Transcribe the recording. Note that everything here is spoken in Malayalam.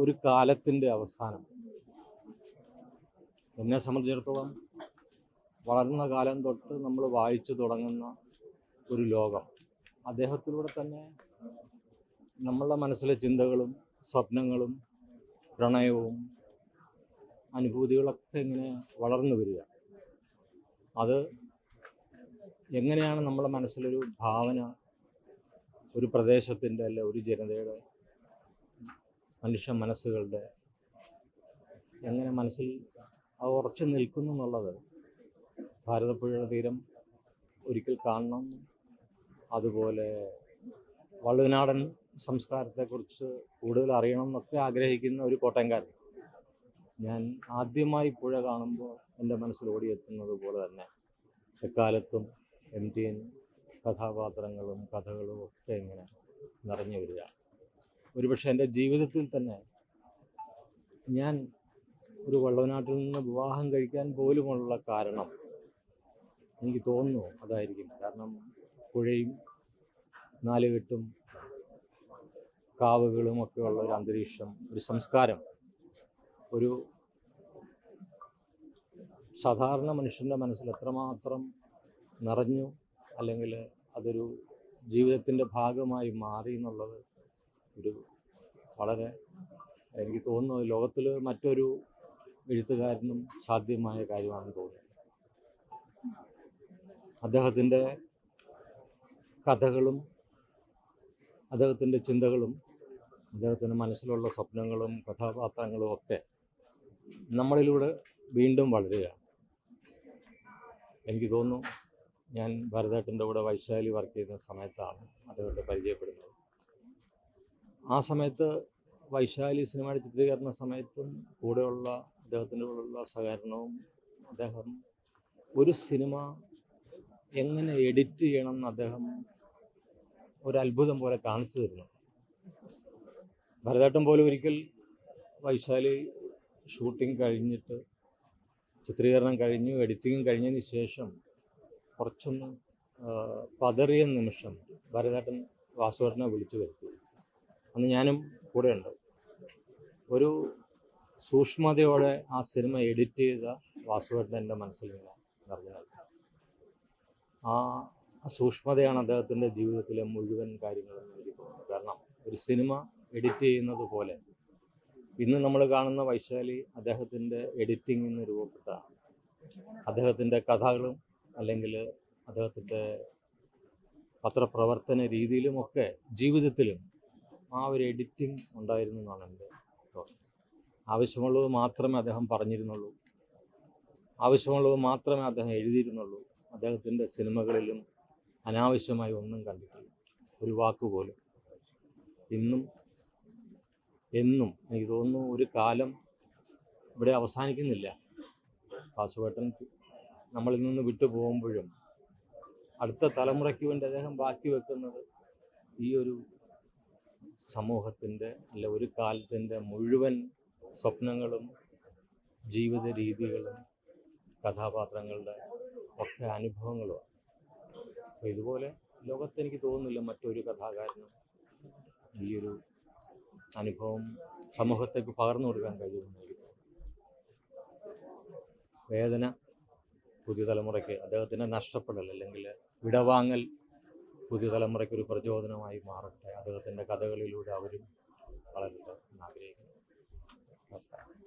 ഒരു കാലത്തിന്റെ അവസാനം. എന്നെ സംബന്ധിച്ചിടത്തോളം വളർന്ന കാലം തൊട്ട് നമ്മൾ വായിച്ചു തുടങ്ങുന്ന ഒരു ലോകം. അദ്ദേഹത്തിലൂടെ തന്നെ നമ്മളുടെ മനസ്സിലെ ചിന്തകളും സ്വപ്നങ്ങളും പ്രണയവും അനുഭൂതികളൊക്കെ ഇങ്ങനെ വളർന്നു വരിക. അത് എങ്ങനെയാണ് നമ്മുടെ മനസ്സിലൊരു ഭാവന ഒരു പ്രദേശത്തിന്റെ അല്ല ഒരു ജനതയുടെ മനുഷ്യ മനസ്സുകളുടെ എങ്ങനെ മനസ്സിൽ അത് ഉറച്ചു നിൽക്കുന്നു എന്നുള്ളത് ഭാരതപ്പുഴയുടെ തീരം ഒരിക്കൽ കാണണം. അതുപോലെ വള്ളുവനാടൻ സംസ്കാരത്തെക്കുറിച്ച് കൂടുതൽ അറിയണം എന്നൊക്കെ ആഗ്രഹിക്കുന്ന ഒരു കോട്ടയംകാരൻ. ഞാൻ ആദ്യമായി പുഴ കാണുമ്പോൾ എന്റെ മനസ്സിൽ ഓടിയെത്തുന്നത് പോലെ തന്നെ എക്കാലത്തും എം ടി എൻ കഥാപാത്രങ്ങളും കഥകളും ഒക്കെ ഇങ്ങനെ നിറഞ്ഞു വരിക. ഒരുപക്ഷെ എന്റെ ജീവിതത്തിൽ തന്നെ ഞാൻ ഒരു വള്ളവനാട്ടിൽ നിന്ന് വിവാഹം കഴിക്കാൻ പോലുമുള്ള കാരണം എനിക്ക് തോന്നുന്നു അതായിരിക്കും. കാരണം പുഴയും നാലുകെട്ടും കാവുകളും ഒക്കെ ഉള്ള ഒരു അന്തരീക്ഷം ഒരു സംസ്കാരം ഒരു സാധാരണ മനുഷ്യന്റെ മനസ്സിൽ എത്രമാത്രം നിറഞ്ഞു അല്ലെങ്കിൽ അതൊരു ജീവിതത്തിന്റെ ഭാഗമായി മാറി എന്നുള്ളത് ഒരു വളരെ എനിക്ക് തോന്നുന്നു ലോകത്തിൽ മറ്റൊരു എഴുത്തുകാരനും സാധ്യമായ കാര്യമാണെന്ന് തോന്നുന്നു. അദ്ദേഹത്തിന്റെ കഥകളും അദ്ദേഹത്തിന്റെ ചിന്തകളും അദ്ദേഹത്തിന്റെ മനസ്സിലുള്ള സ്വപ്നങ്ങളും കഥാപാത്രങ്ങളും ഒക്കെ നമ്മളിലൂടെ വീണ്ടും വളരുകയാണ്. എനിക്ക് തോന്നുന്നു ഞാൻ ഭരതേട്ടന്റെ കൂടെ വൈശാലി വർക്ക് ചെയ്യുന്ന സമയത്താണ് അദ്ദേഹത്തെ പരിചയപ്പെടുന്നത്. ആ സമയത്ത് വൈശാലി സിനിമയുടെ ചിത്രീകരണ സമയത്തും കൂടെയുള്ള അദ്ദേഹത്തിന്റെ കൂടെയുള്ള സഹകരണവും അദ്ദേഹം ഒരു സിനിമ എങ്ങനെ എഡിറ്റ് ചെയ്യണം എന്ന് അദ്ദേഹം ഒരു അത്ഭുതം പോലെ കാണിച്ചു തരുന്നു. ഭരതേട്ടം പോലും ഒരിക്കൽ വൈശാലി ഷൂട്ടിംഗ് കഴിഞ്ഞിട്ട് ചിത്രീകരണം കഴിഞ്ഞു എഡിറ്റിങ്ങും കഴിഞ്ഞതിന് ശേഷം കുറച്ചൊന്ന് പതറിയ നിമിഷം ഭരതേട്ടൻ വാസുവേട്ടനെ വിളിച്ചു വരുത്തി. അന്ന് ഞാനും കൂടെയുണ്ട്. ഒരു സൂക്ഷ്മതയോടെ ആ സിനിമ എഡിറ്റ് ചെയ്ത വാസുവേട്ടൻ എന്റെ മനസ്സിൽ ഇങ്ങനെ നിറഞ്ഞു ആ സൂക്ഷ്മതയാണ് അദ്ദേഹത്തിന്റെ ജീവിതത്തിലെ മുഴുവൻ കാര്യങ്ങളും എനിക്ക് കാരണം ഒരു സിനിമ എഡിറ്റ് ചെയ്യുന്നത് പോലെ ഇന്ന് നമ്മൾ കാണുന്ന വൈശാലി അദ്ദേഹത്തിന്റെ എഡിറ്റിംഗിൽ നിന്ന് രൂപപ്പെട്ടതാണ്. അദ്ദേഹത്തിന്റെ കഥകളും അല്ലെങ്കിൽ അദ്ദേഹത്തിന്റെ പത്രപ്രവർത്തന രീതിയിലുമൊക്കെ ജീവിതത്തിലും ആ ഒരു എഡിറ്റിംഗ് ഉണ്ടായിരുന്നു എന്നാണ് എന്റെ തോന്നുന്നത് ആവശ്യമുള്ളത് മാത്രമേ അദ്ദേഹം പറഞ്ഞിരുന്നുള്ളൂ. ആവശ്യമുള്ളത് മാത്രമേ അദ്ദേഹം എഴുതിയിരുന്നുള്ളൂ. അദ്ദേഹത്തിന്റെ സിനിമകളിലും അനാവശ്യമായി ഒന്നും കണ്ടിട്ടില്ല. ഒരു വാക്ക് പോലും. ഇന്നും എന്നും എനിക്ക് തോന്നുന്നു ഒരു കാലം ഇവിടെ അവസാനിക്കുന്നില്ല. കാസുവേട്ടൻ നമ്മളിൽ നിന്ന് വിട്ടു പോകുമ്പോഴും അടുത്ത തലമുറയ്ക്ക് വേണ്ടി അദ്ദേഹം ബാക്കി വെക്കുന്നത് ഈ ഒരു സമൂഹത്തിന്റെ അല്ല ഒരു കാലത്തിന്റെ മുഴുവൻ സ്വപ്നങ്ങളും ജീവിത രീതികളും കഥാപാത്രങ്ങളുടെ ഒക്കെ അനുഭവങ്ങളുമാണ്. അപ്പോൾ ഇതുപോലെ ലോകത്ത് എനിക്ക് തോന്നുന്നില്ല മറ്റൊരു കഥാകാരനും ഈ ഒരു അനുഭവം സമൂഹത്തേക്ക് പകർന്നു കൊടുക്കാൻ കഴിയുമെന്ന് വേദന പുതിയ തലമുറയ്ക്ക് അദ്ദേഹത്തിന്റെ നഷ്ടപ്പെടൽ അല്ലെങ്കിൽ വിടവാങ്ങൽ പുതുതലമുറയ്ക്ക് ഒരു പ്രചോദനമായി മാറട്ടെ. അദ്ദേഹത്തിന്റെ കഥകളിലൂടെ അവരും വളരട്ടെ എന്നാഗ്രഹിക്കുന്നു നമസ്കാരം.